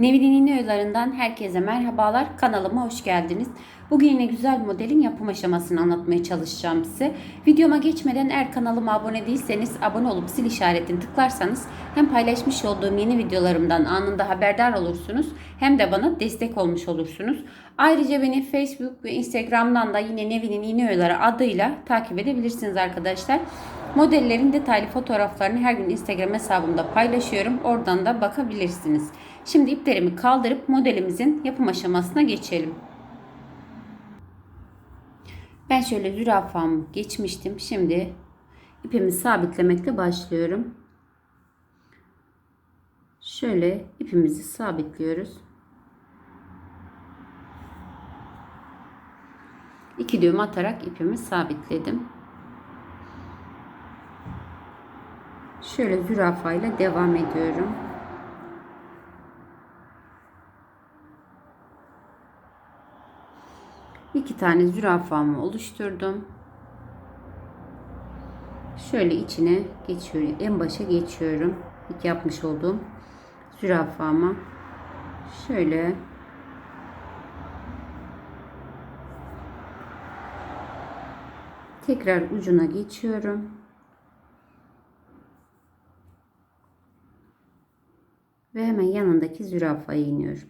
Nevidin İğneoylarından herkese merhabalar. Kanalıma hoş geldiniz. Bugün yine güzel modelin yapım aşamasını anlatmaya çalışacağım size. Videoma geçmeden eğer kanalıma abone değilseniz abone olup zil işaretini tıklarsanız hem paylaşmış olduğum yeni videolarımdan anında haberdar olursunuz hem de bana destek olmuş olursunuz. Ayrıca beni Facebook ve Instagram'dan da yine Nevin'in İğneoyları adıyla takip edebilirsiniz arkadaşlar. Modellerin detaylı fotoğraflarını her gün Instagram hesabımda paylaşıyorum. Oradan da bakabilirsiniz. Şimdi iplerimi kaldırıp modelimizin yapım aşamasına geçelim. Ben şöyle zürafamı geçmiştim. Şimdi ipimi sabitlemekle başlıyorum. Şöyle ipimizi sabitliyoruz. İki düğüm atarak ipimi sabitledim. Şöyle zürafayla devam ediyorum. İki tane zürafamı oluşturdum. Şöyle içine geçiyorum. En başa geçiyorum. İlk yapmış olduğum zürafama. Şöyle tekrar ucuna geçiyorum. Ve hemen yanındaki zürafaya iniyorum.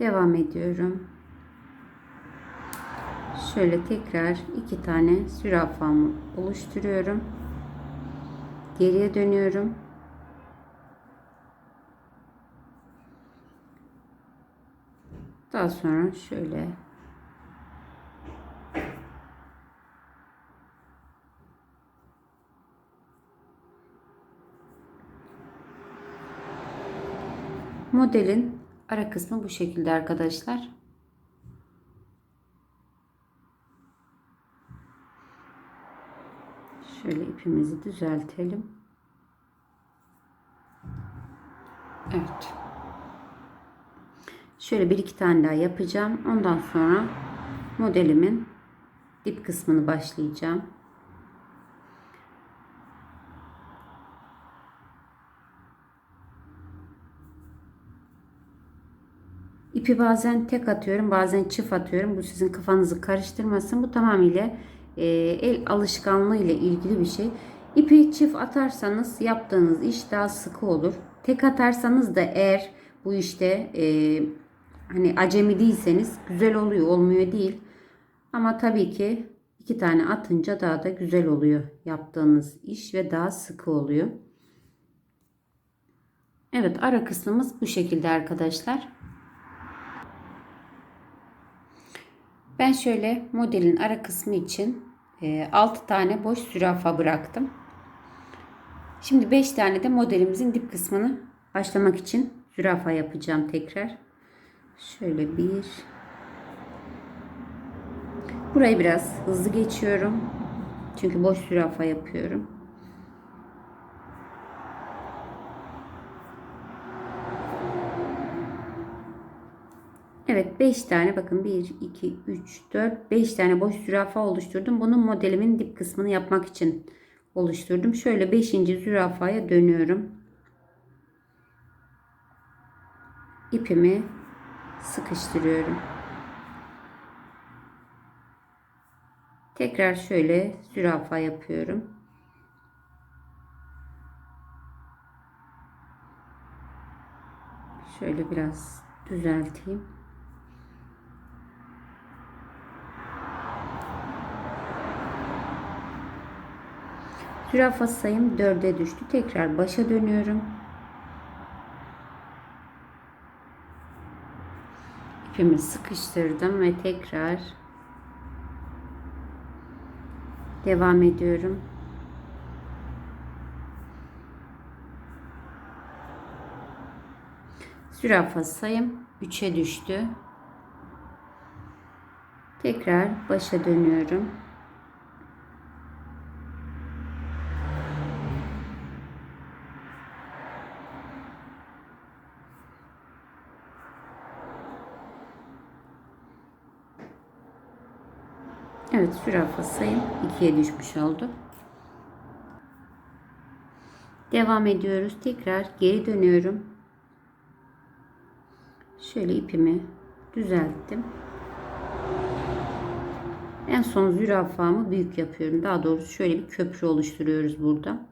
Devam ediyorum. Şöyle tekrar iki tane zürafamı oluşturuyorum. Geriye dönüyorum. Daha sonra şöyle Modelin ara kısmı bu şekilde arkadaşlar. Şöyle ipimizi düzeltelim. Evet. Şöyle bir iki tane daha yapacağım. Ondan sonra modelimin dip kısmını başlayacağım. İpi bazen tek atıyorum, bazen çift atıyorum. Bu sizin kafanızı karıştırmasın. Bu tamamıyla e, el alışkanlığı ile ilgili bir şey. İpi çift atarsanız yaptığınız iş daha sıkı olur. Tek atarsanız da eğer bu işte e, hani acemi değilseniz güzel oluyor, olmuyor değil. Ama tabii ki iki tane atınca daha da güzel oluyor yaptığınız iş ve daha sıkı oluyor. Evet ara kısmımız bu şekilde arkadaşlar. Ben şöyle modelin ara kısmı için 6 tane boş zürafa bıraktım. Şimdi 5 tane de modelimizin dip kısmını başlamak için zürafa yapacağım tekrar. Şöyle bir Burayı biraz hızlı geçiyorum. Çünkü boş zürafa yapıyorum. Evet 5 tane bakın 1 2 3 4 5 tane boş zürafa oluşturdum. Bunun modelimin dip kısmını yapmak için oluşturdum. Şöyle 5. zürafaya dönüyorum. İpimi sıkıştırıyorum. Tekrar şöyle zürafa yapıyorum. Şöyle biraz düzelteyim. Zürafa sayım 4'e düştü. Tekrar başa dönüyorum. İpimi sıkıştırdım ve tekrar devam ediyorum. Zürafa sayım 3'e düştü. Tekrar başa dönüyorum. Evet zürafa sayım 2'ye düşmüş oldu. Devam ediyoruz. Tekrar geri dönüyorum. Şöyle ipimi düzelttim. En son zürafamı büyük yapıyorum. Daha doğrusu şöyle bir köprü oluşturuyoruz burada.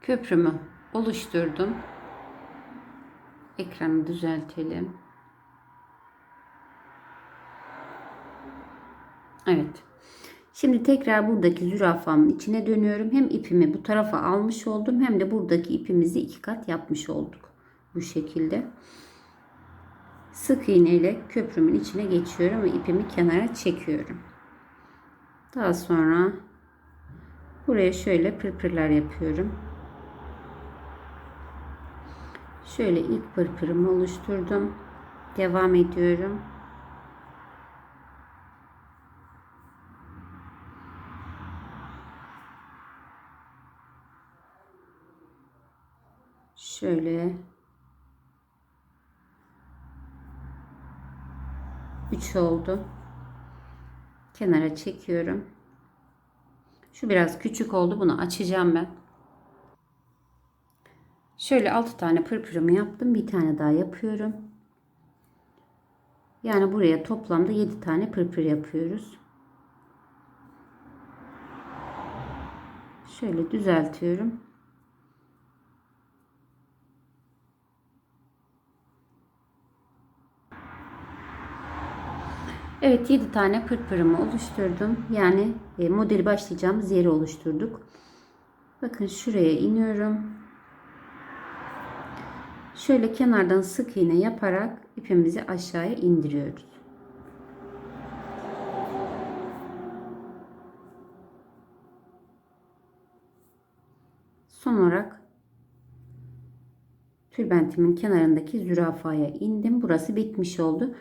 Köprümü oluşturdum. Ekranı düzeltelim. Evet. Şimdi tekrar buradaki zürafamın içine dönüyorum. Hem ipimi bu tarafa almış oldum hem de buradaki ipimizi iki kat yapmış olduk. Bu şekilde. Sık iğne ile köprümün içine geçiyorum ve ipimi kenara çekiyorum. Daha sonra buraya şöyle pırpırlar yapıyorum. Şöyle ilk pırpırımı oluşturdum. Devam ediyorum. Şöyle 3 oldu. Kenara çekiyorum. Şu biraz küçük oldu. Bunu açacağım ben. Şöyle 6 tane pırpırımı yaptım. Bir tane daha yapıyorum. Yani buraya toplamda 7 tane pırpır yapıyoruz. Şöyle düzeltiyorum. Evet 7 tane pırpırımı oluşturdum. Yani e, modeli başlayacağımız yeri oluşturduk. Bakın şuraya iniyorum. Şöyle kenardan sık iğne yaparak ipimizi aşağıya indiriyoruz. Son olarak tülbentimin kenarındaki zürafaya indim. Burası bitmiş oldu.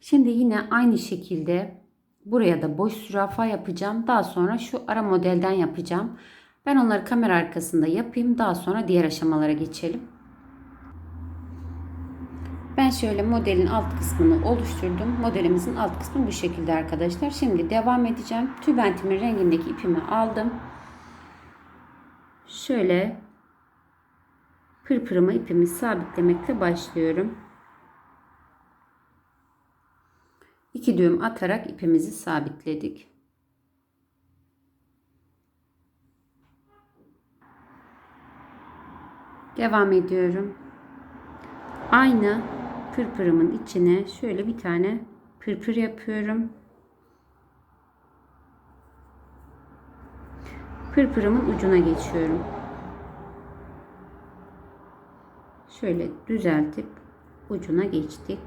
Şimdi yine aynı şekilde buraya da boş zürafa yapacağım. Daha sonra şu ara modelden yapacağım. Ben onları kamera arkasında yapayım. Daha sonra diğer aşamalara geçelim. Ben şöyle modelin alt kısmını oluşturdum. Modelimizin alt kısmı bu şekilde arkadaşlar. Şimdi devam edeceğim. Tülbentimin rengindeki ipimi aldım. Şöyle pırpırımı ipimi sabitlemekle başlıyorum. İki düğüm atarak ipimizi sabitledik. Devam ediyorum. Aynı pırpırımın içine şöyle bir tane pırpır yapıyorum. Pırpırımın ucuna geçiyorum. Şöyle düzeltip ucuna geçtik.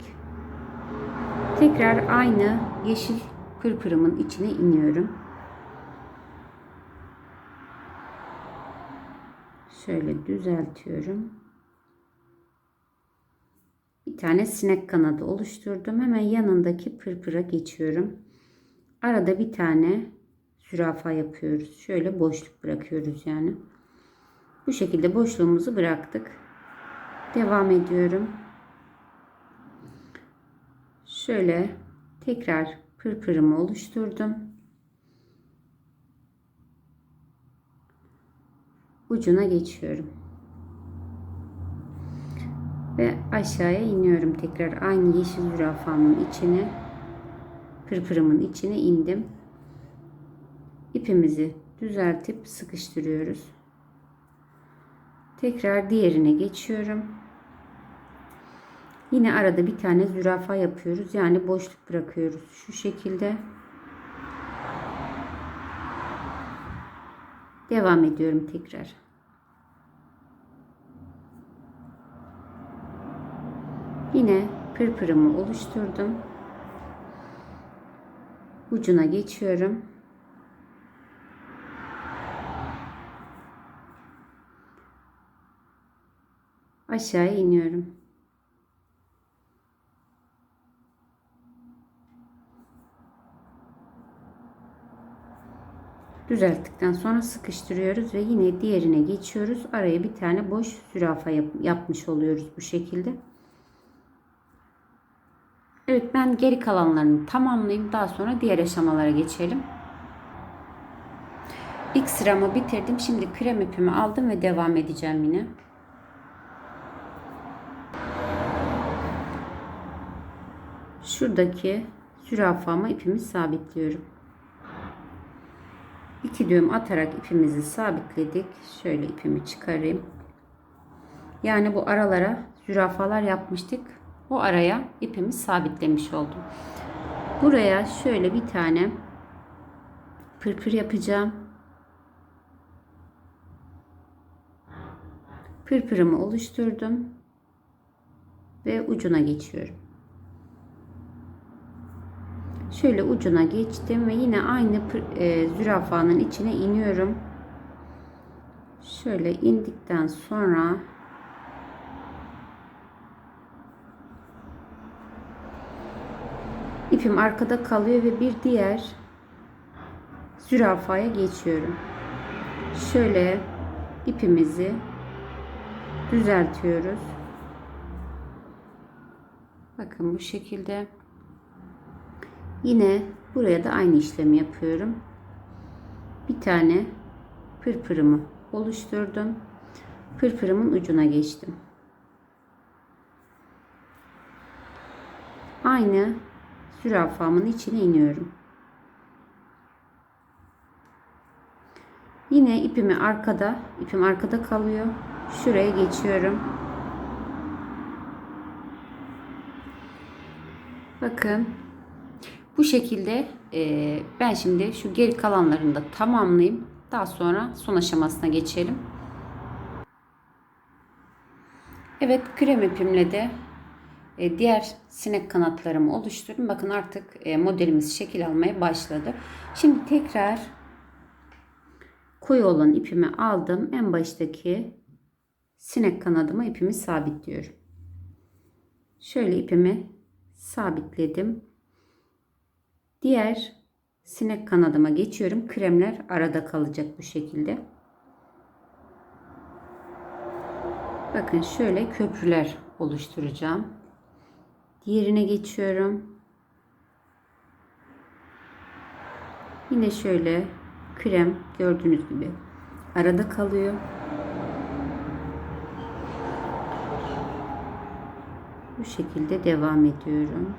Tekrar aynı yeşil pırpırımın içine iniyorum. Şöyle düzeltiyorum. Bir tane sinek kanadı oluşturdum. Hemen yanındaki pırpıra geçiyorum. Arada bir tane zürafa yapıyoruz. Şöyle boşluk bırakıyoruz yani. Bu şekilde boşluğumuzu bıraktık. Devam ediyorum. Şöyle tekrar pırpırımı oluşturdum. Ucuna geçiyorum. Ve aşağıya iniyorum tekrar aynı yeşil zürafamın içine pırpırımın içine indim. İpimizi düzeltip sıkıştırıyoruz. Tekrar diğerine geçiyorum. Yine arada bir tane zürafa yapıyoruz. Yani boşluk bırakıyoruz. Şu şekilde. Devam ediyorum tekrar. Yine pırpırımı oluşturdum. Ucuna geçiyorum. Aşağıya iniyorum. Düzelttikten sonra sıkıştırıyoruz ve yine diğerine geçiyoruz. Araya bir tane boş zürafa yap yapmış oluyoruz bu şekilde. Ben geri kalanlarını tamamlayayım. Daha sonra diğer aşamalara geçelim. İlk sıramı bitirdim. Şimdi krem ipimi aldım ve devam edeceğim yine. Şuradaki zürafama ipimi sabitliyorum. İki düğüm atarak ipimizi sabitledik. Şöyle ipimi çıkarayım. Yani bu aralara zürafalar yapmıştık. O araya ipimi sabitlemiş oldum. Buraya şöyle bir tane pırpır yapacağım. Pırpırımı oluşturdum ve ucuna geçiyorum. Şöyle ucuna geçtim ve yine aynı e, zürafanın içine iniyorum. Şöyle indikten sonra ipim arkada kalıyor ve bir diğer zürafaya geçiyorum. Şöyle ipimizi düzeltiyoruz. Bakın bu şekilde. Yine buraya da aynı işlemi yapıyorum. Bir tane pırpırımı oluşturdum. Pırpırımın ucuna geçtim. Aynı zürafamın içine iniyorum. Yine ipimi arkada, ipim arkada kalıyor. Şuraya geçiyorum. Bakın bu şekilde e, ben şimdi şu geri kalanlarını da tamamlayayım. Daha sonra son aşamasına geçelim. Evet krem ipimle de diğer sinek kanatlarımı oluşturdum. Bakın artık e, modelimiz şekil almaya başladı. Şimdi tekrar koyu olan ipimi aldım. En baştaki sinek kanadıma ipimi sabitliyorum. Şöyle ipimi sabitledim. Diğer sinek kanadıma geçiyorum. Kremler arada kalacak bu şekilde. Bakın şöyle köprüler oluşturacağım. Diğerine geçiyorum. Yine şöyle krem gördüğünüz gibi arada kalıyor. Bu şekilde devam ediyorum.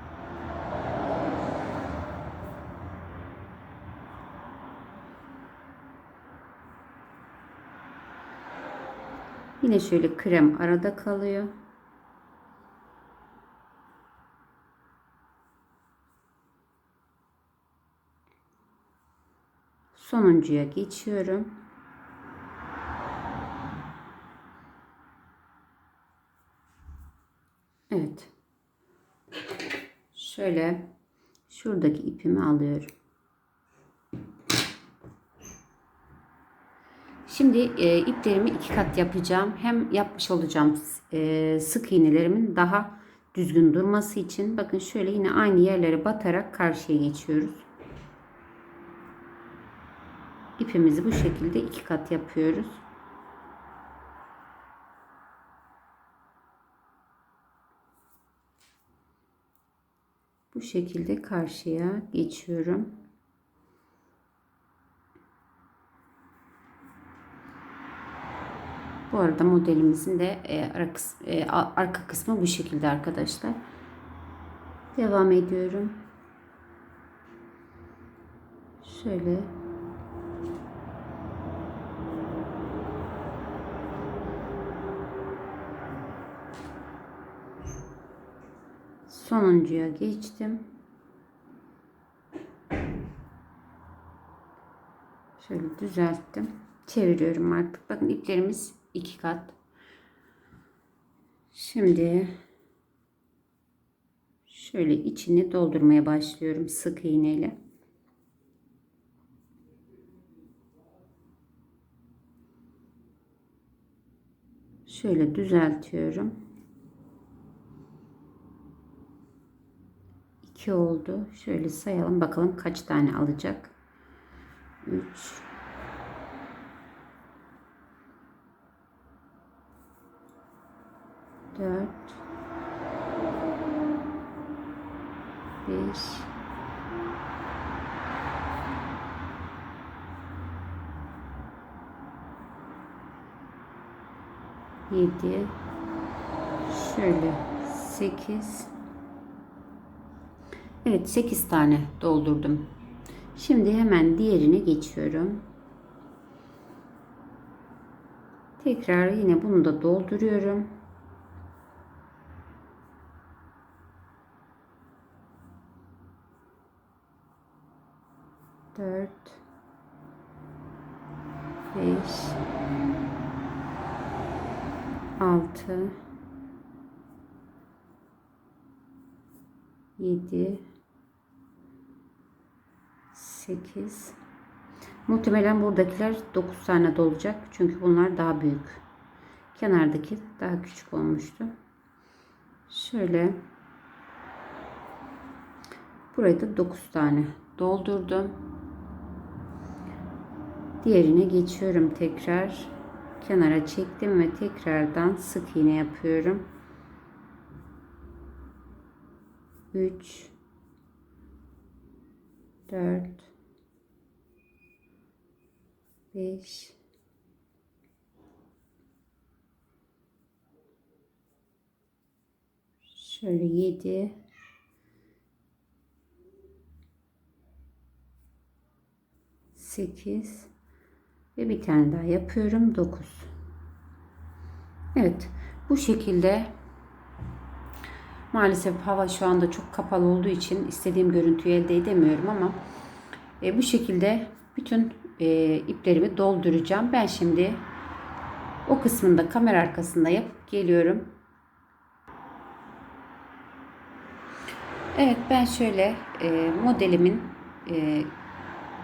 Yine şöyle krem arada kalıyor. Sonuncuya geçiyorum. Evet. Şöyle şuradaki ipimi alıyorum. Şimdi e, iplerimi iki kat yapacağım. Hem yapmış olacağım e, sık iğnelerimin daha düzgün durması için. Bakın şöyle yine aynı yerlere batarak karşıya geçiyoruz. İpimizi bu şekilde iki kat yapıyoruz. Bu şekilde karşıya geçiyorum. Bu arada modelimizin de e, e, arka kısmı bu şekilde arkadaşlar. Devam ediyorum. Şöyle sonuncuya geçtim. Şöyle düzelttim. Çeviriyorum artık. Bakın iplerimiz iki kat. Şimdi şöyle içini doldurmaya başlıyorum sık iğneyle. Şöyle düzeltiyorum. 2 oldu. Şöyle sayalım bakalım kaç tane alacak. 3 4 5 7 şöyle 8 Evet 8 tane doldurdum. Şimdi hemen diğerine geçiyorum. Tekrar yine bunu da dolduruyorum. Dört, beş, altı, yedi, sekiz. Muhtemelen buradakiler 9 tane dolacak. Çünkü bunlar daha büyük. Kenardaki daha küçük olmuştu. Şöyle burayı da 9 tane doldurdum. Diğerine geçiyorum tekrar. Kenara çektim ve tekrardan sık iğne yapıyorum. 3 4 5 şöyle 7 8 ve bir tane daha yapıyorum 9 Evet bu şekilde maalesef hava şu anda çok kapalı olduğu için istediğim görüntüyü elde edemiyorum ama e, bu şekilde bütün e, iplerimi dolduracağım ben şimdi o kısmında kamera arkasında yapıp geliyorum Evet ben şöyle e, modelimin e,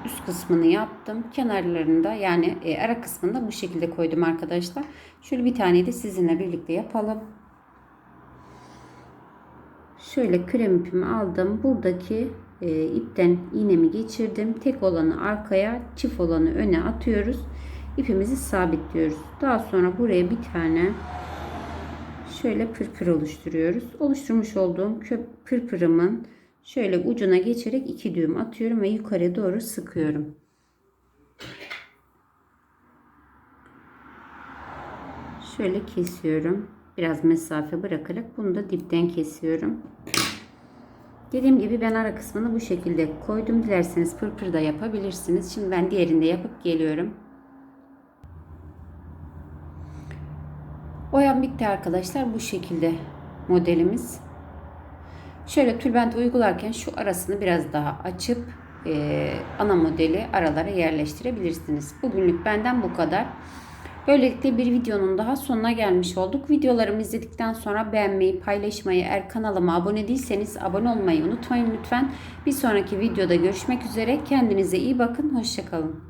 üst kısmını yaptım. Kenarlarında yani e, ara kısmında bu şekilde koydum arkadaşlar. Şöyle bir tane de sizinle birlikte yapalım. Şöyle krem ipimi aldım. Buradaki e, ipten iğnemi geçirdim. Tek olanı arkaya, çift olanı öne atıyoruz. İpimizi sabitliyoruz. Daha sonra buraya bir tane şöyle pırpır oluşturuyoruz. Oluşturmuş olduğum köp pırpırımın şöyle ucuna geçerek iki düğüm atıyorum ve yukarı doğru sıkıyorum. Şöyle kesiyorum. Biraz mesafe bırakarak bunu da dipten kesiyorum. Dediğim gibi ben ara kısmını bu şekilde koydum. Dilerseniz pırpır da yapabilirsiniz. Şimdi ben diğerinde yapıp geliyorum. Boyam bitti arkadaşlar. Bu şekilde modelimiz. Şöyle tülbent uygularken şu arasını biraz daha açıp e, ana modeli aralara yerleştirebilirsiniz. Bugünlük benden bu kadar. Böylelikle bir videonun daha sonuna gelmiş olduk. Videolarımı izledikten sonra beğenmeyi, paylaşmayı, eğer kanalıma abone değilseniz abone olmayı unutmayın lütfen. Bir sonraki videoda görüşmek üzere. Kendinize iyi bakın. Hoşçakalın.